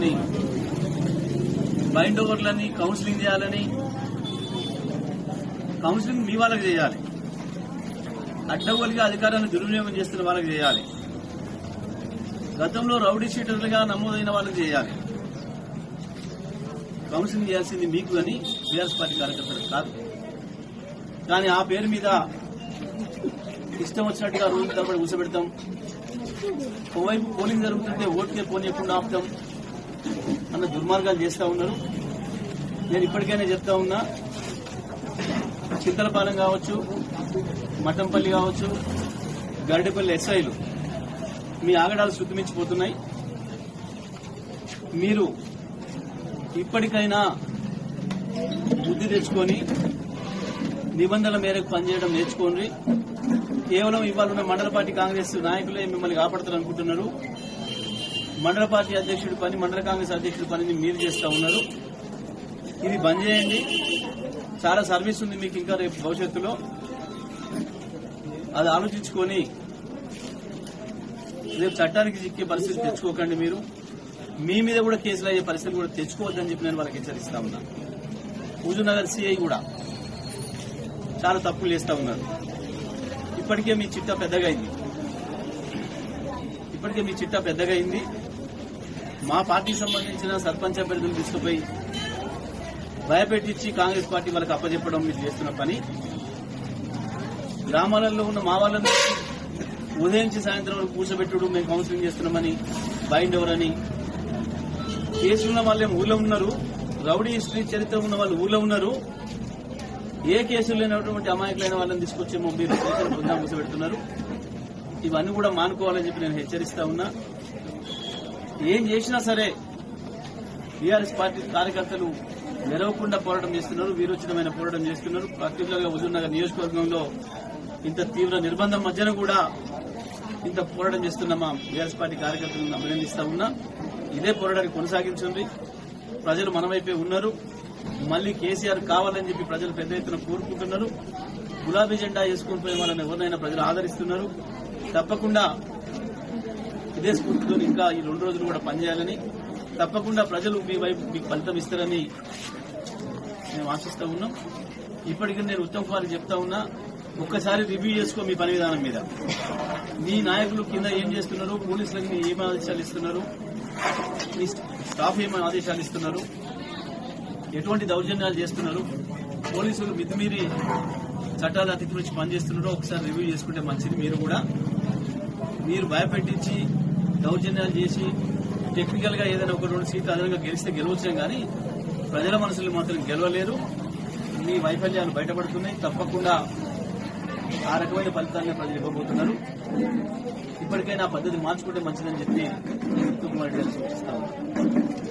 తీసుకుని బైండ్ ఓవర్లని కౌన్సిలింగ్ చేయాలని కౌన్సిలింగ్ మీ వాళ్ళకి చేయాలి. అడ్డగోలుగా అధికారాన్ని దుర్వినియోగం చేస్తున్న వాళ్ళకి చేయాలి. గతంలో రౌడీ షీటర్లుగా నమోదైన వాళ్ళకి చేయాలి. కౌన్సిలింగ్ చేయాల్సింది మీకు అని బీఆర్ఎస్ పార్టీ కార్యకర్తలకు కాదు. కానీ ఆ పేరు మీద ఇష్టం వచ్చినట్టుగా రోజు తరబడి కూర్చోబెడతాం ఒకవైపు పోలింగ్ జరుగుతుంటే ఓటుకే ఎప్పుడు ఆపుతాం. అన్న దుర్మార్గాలు చేస్తా ఉన్నారు. నేను ఇప్పటికైనా చెప్తా ఉన్నా చింతలపాలెం కావచ్చు మటంపల్లి కావచ్చు గరిడపల్లి ఎస్ఐలు మీ ఆగడాలు శుద్ధిమించిపోతున్నాయి మీరు ఇప్పటికైనా బుద్ధి తెచ్చుకొని నిబంధనల మేరకు పనిచేయడం నేర్చుకోండి. కేవలం ఇవాళ ఉన్న మండల పార్టీ కాంగ్రెస్ నాయకులే మిమ్మల్ని కాపాడతారు అనుకుంటున్నారు మండల పార్టీ అధ్యక్షుడి పని మండల కాంగ్రెస్ అధ్యక్షుడి పనిని మీరు చేస్తా ఉన్నారు. ఇది బంద్ చేయండి. చాలా సర్వీస్ ఉంది మీకు ఇంకా రేపు భవిష్యత్తులో. అది ఆలోచించుకొని రేపు చట్టానికి చిక్కే పరిస్థితి తెచ్చుకోకండి మీరు. మీ మీద కూడా కేసులు అయ్యే పరిస్థితి కూడా తెచ్చుకోవద్దని చెప్పి నేను వాళ్ళకి హెచ్చరిస్తా ఉన్నా. హుజూర్నగర్ సిఐ కూడా చాలా తప్పులు చేస్తా ఉన్నారు. ఇప్పటికే మీ చిట్టా పెద్దగా అయింది. ఇప్పటికే మీ చిట్టా పెద్దగా అయింది. మా పార్టీకి సంబంధించిన సర్పంచ్ అభ్యర్థులు తీసుకుపోయి భయపెట్టించి కాంగ్రెస్ పార్టీ వాళ్ళకి అప్పచెప్పడం మీరు చేస్తున్న పని. గ్రామాలలో ఉన్న మా వాళ్ళని ఉదయం నుంచి సాయంత్రం వరకు కూర్చోబెట్టుడు మేము కౌన్సిలింగ్ చేస్తున్నామని బైండ్ ఎవరని కేసులున్న వాళ్ళేం ఊళ్ళో ఉన్నారు రౌడీ హిస్టరీ చరిత్ర ఉన్న వాళ్ళు ఊళ్ళో ఉన్నారు. ఏ కేసులు లేనటువంటి అమాయకులైన వాళ్ళని తీసుకొచ్చేమో మీరు స్టేషన్ పొందా కూర్చోబెడుతున్నారు. ఇవన్నీ కూడా మానుకోవాలని చెప్పి నేను హెచ్చరిస్తా ఉన్నా. ఏం చేసినా సరే టీఆర్ఎస్ పార్టీ కార్యకర్తలు నెరవకుండా పోరాటం చేస్తున్నారు వీరోచితమైన పోరాటం చేస్తున్నారు. పర్టికులర్గా హుజూర్నగర్ నియోజకవర్గంలో ఇంత తీవ్ర నిర్బంధం మధ్యన కూడా ఇంత పోరాటం చేస్తున్న మా బీఆర్ఎస్ పార్టీ కార్యకర్తలను అభినందిస్తా ఉన్నా. ఇదే పోరాటాన్ని కొనసాగించండి. ప్రజలు మన వైపే ఉన్నారు. మళ్ళీ కేసీఆర్ కావాలని చెప్పి ప్రజలు పెద్ద ఎత్తున కోరుకుంటున్నారు. గులాబీ జెండా వేసుకుని పోయే వాళ్ళని ఎవరినైనా ప్రజలు ఆదరిస్తున్నారు. తప్పకుండా ఇదే స్ఫూర్తితో ఇంకా ఈ రెండు రోజులు కూడా పనిచేయాలని తప్పకుండా ప్రజలు మీ వైపు మీకు ఫలితం ఇస్తారని మేము ఆశిస్తూ ఉన్నాం. ఇప్పటికీ నేను ఉత్తమ్ కుమార్ చెప్తా ఉన్నా ఒక్కసారి రివ్యూ చేసుకో మీ పని విధానం మీద. మీ నాయకులు కింద ఏం చేస్తున్నారు పోలీసులకు మీ ఏం ఆదేశాలు ఇస్తున్నారు మీ స్టాఫ్ ఏమైనా ఆదేశాలు ఇస్తున్నారు ఎటువంటి దౌర్జన్యాలు చేస్తున్నారు పోలీసులు మితిమీరి చట్టాలు అతిక్రమించి పనిచేస్తున్నారో ఒకసారి రివ్యూ చేసుకుంటే మంచిది. మీరు కూడా మీరు భయపెట్టించి దౌర్జన్యాలు చేసి టెక్నికల్గా ఏదైనా ఒక రెండు సీట్లు అదనంగా గెలిస్తే గెలవచ్చాం కానీ ప్రజల మనసులు మాత్రం గెలవలేరు. మీ వైఫల్యాలు బయటపడుతున్నాయి. తప్పకుండా ఆ రకమైన ఫలితాన్ని ప్రజలు ఇవ్వబోతున్నారు. ఇప్పటికైనా పద్ధతి మార్చుకుంటే మంచిదని చెప్పి ఉత్తమ్ కుమార్ రెడ్డి గారు